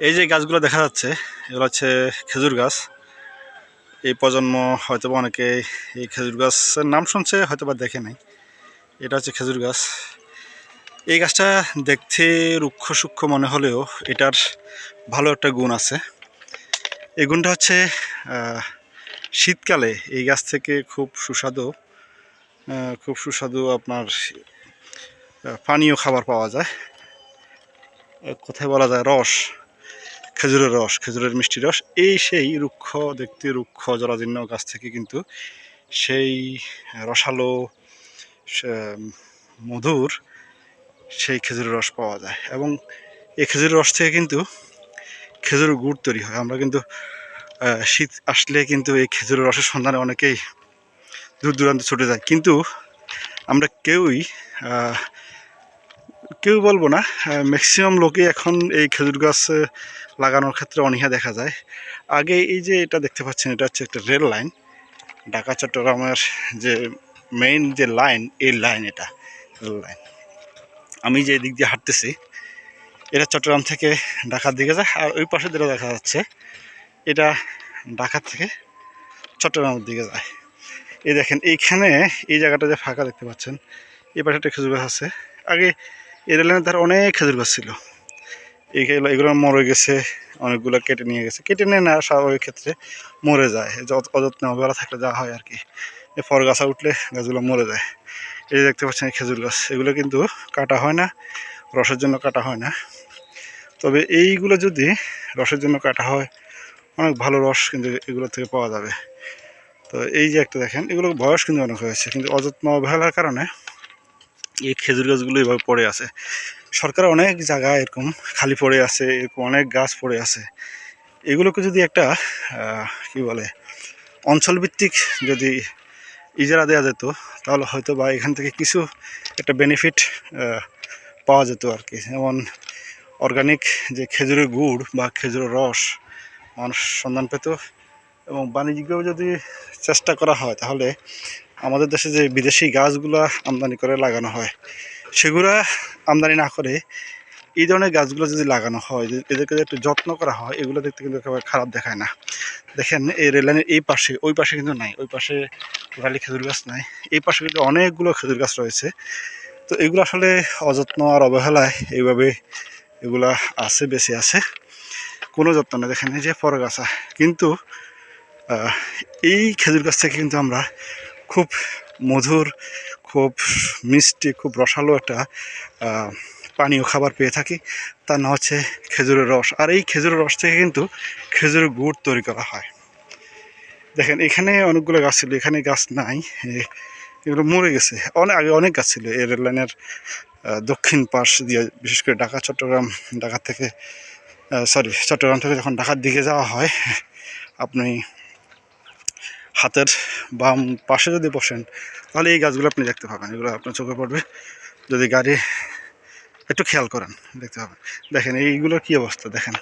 এই যে গাছগুলো দেখা যাচ্ছে, এগুলো হচ্ছে খেজুর গাছ। এই প্রজন্ম হয়তো বা অনেকে এই খেজুর গাছের নাম শুনছে হয়তো বা দেখে নাই। এটা হচ্ছে খেজুর গাছ। এই গাছটা দেখতে রুক্ষ সূক্ষ্ম মনে হলেও এটার ভালো একটা গুণ আছে। এই গুণটা হচ্ছে শীতকালে এই গাছ থেকে খুব সুস্বাদু খুব সুস্বাদু আপনার পানীয় খাবার পাওয়া যায়। কোথায় বলা যায় রস। খেজুরের রস, খেজুরের মিষ্টি রস, এই সেই রুক্ষ, দেখতে রুক্ষ জরাজীর্ণ গাছ থেকে কিন্তু সেই রসালো মধুর সেই খেজুরের রস পাওয়া যায়। এবং এই খেজুরের রস থেকে কিন্তু খেজুরের গুড় তৈরি হয়। আমরা কিন্তু শীত আসলে কিন্তু এই খেজুরের রসের সন্ধানে অনেকেই দূর দূরান্তে ছুটে যায়। কিন্তু আমরা কেউই কেউ বলব না ম্যাক্সিমাম লোকে এখন এই খেজুর গাছ লাগানোর ক্ষেত্রে অনীহা দেখা যায়। আগে এই যে এটা দেখতে পাচ্ছেন, এটা হচ্ছে একটা রেল লাইন। ঢাকা, চট্টগ্রামের যে মেইন যে লাইন এই লাইন এটা, রেল লাইন। আমি যে দিক দিয়ে হাঁটতেছি, এটা চট্টগ্রাম থেকে ঢাকার দিকে যায়, আর ওই পাশে যেটা দেখা যাচ্ছে, এটা ঢাকা থেকে চট্টগ্রামের দিকে যায়। এই দেখেন, এইখানে এই জায়গাটা যে ফাঁকা দেখতে পাচ্ছেন, এই পাশে একটা খেজুর গাছ আছে। আগে এই রেলের ধারে অনেক খেজুর গাছ ছিল। এইগুলো এগুলো মরে গেছে, অনেকগুলো কেটে নিয়ে গেছে। কেটে নেয় না স্বাভাবিক ক্ষেত্রে মরে যায়, যত- অযত্নে অবহেলা থাকলে যা হয় আর কি। এই ফর গাছা উঠলে গাছগুলো মরে যায়। এই যে দেখতে পাচ্ছেন এই খেজুর গাছ, এগুলো কিন্তু কাটা হয় না, রসের জন্য কাটা হয় না। তবে এইগুলো যদি রসের জন্য কাটা হয়, অনেক ভালো রস কিন্তু এগুলো থেকে পাওয়া যাবে। তো এই যে একটা দেখেন এগুলো বয়স কিন্তু অনেক হয়েছে, কিন্তু অযত্ন অবহেলার কারণে এই খেজুর গাছগুলো এভাবে পড়ে আছে। সরকার অনেক জায়গা এরকম খালি পড়ে আছে, এরকম অনেক গাছ পড়ে আছে। এগুলোকে যদি একটা কি বলে, অঞ্চলভিত্তিক যদি ইজারা দেওয়া যেত, তাহলে হয়তো বা এখান থেকে কিছু একটা বেনিফিট পাওয়া যেত আর কি। যেমন অর্গানিক যে খেজুরের গুড় বা খেজুরের রস মানুষ সন্ধান পেত এবং বাণিজ্যিকভাবে যদি চেষ্টা করা হয়, তাহলে আমাদের দেশে যে বিদেশি গাছগুলো আমদানি করে লাগানো হয়, সেগুলা আমদানি না করে এই ধরনের গাছগুলো যদি লাগানো হয় এদেরকে যদি একটু যত্ন করা হয়, এগুলো দেখতে কিন্তু একেবারে খারাপ দেখায় না। দেখেন, এই রেললাইনের এই পাশে, ওই পাশে কিন্তু নাই, ওই পাশে টোটালি খেজুর গাছ নাই, এই পাশে কিন্তু অনেকগুলো খেজুর গাছ রয়েছে। তো এগুলো আসলে অযত্ন আর অবহেলায় এইভাবে এগুলা আছে বেশি আছে। কোনো যত্ন নেই। দেখেন, এই যে পরগাছা কিন্তু এই খেজুর গাছ থেকে কিন্তু আমরা খুব মধুর, খুব মিষ্টি, খুব রসালো একটা পানীয় খাবার পেয়ে থাকি। তার নাম হচ্ছে খেজুরের রস। আর এই খেজুরের রস থেকে কিন্তু খেজুরের গুড় তৈরি করা হয়। দেখেন, এখানে অনেকগুলো গাছ ছিল, এখানে গাছ নাই এগুলো মরে গেছে। অনেক আগে অনেক গাছ ছিল। এই রেল লাইনের দক্ষিণ পাশ দিয়ে, বিশেষ করে ঢাকা, চট্টগ্রাম, ঢাকা থেকে সরি, চট্টগ্রাম থেকে যখন ঢাকার দিকে যাওয়া হয়, আপনি হাতের বাম পাশে যদি বসেন, তাহলে এই গাছগুলো আপনি দেখতে পাবেন। এগুলো আপনার চোখে পড়বে। যদি গাড়ি একটু খেয়াল করেন, দেখতে পাবেন। দেখেন, এইগুলোর কি অবস্থা? দেখেন।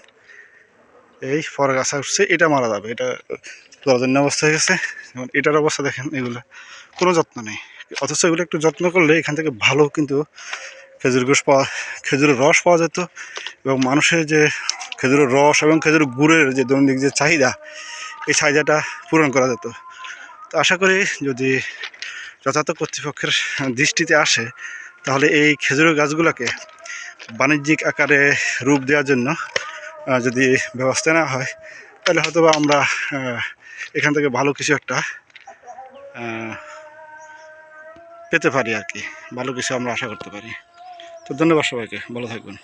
এই ফর গাছা উঠছে এটা মারা যাবে। এটা জরাজন্য অবস্থা হয়ে গেছে। যেমন এটার অবস্থা দেখেন, এগুলো কোনো যত্ন নেই। অথচ এগুলো একটু যত্ন করলে এখান থেকে ভালো কিন্তু খেজুর গোশ পাওয়া, খেজুরের রস পাওয়া যেত। এবং মানুষের যে খেজুরের রস এবং খেজুরের গুড়ের যে দৈনিক যে চাহিদা, এই চাহিদাটা পূরণ করা যেত। তো আশা করি যদি যথাযথ কর্তৃপক্ষের দৃষ্টিতে আসে, তাহলে এই খেজুরের গাছগুলোকে বাণিজ্যিক আকারে রূপ দেওয়ার জন্য যদি ব্যবস্থা নেওয়া হয়, তাহলে হয়তো আমরা এখান থেকে ভালো কিছু একটা পেতে পারি আর কি। ভালো কিছু আমরা আশা করতে পারি। তো ধন্যবাদ সবাইকে। ভালো থাকবেন।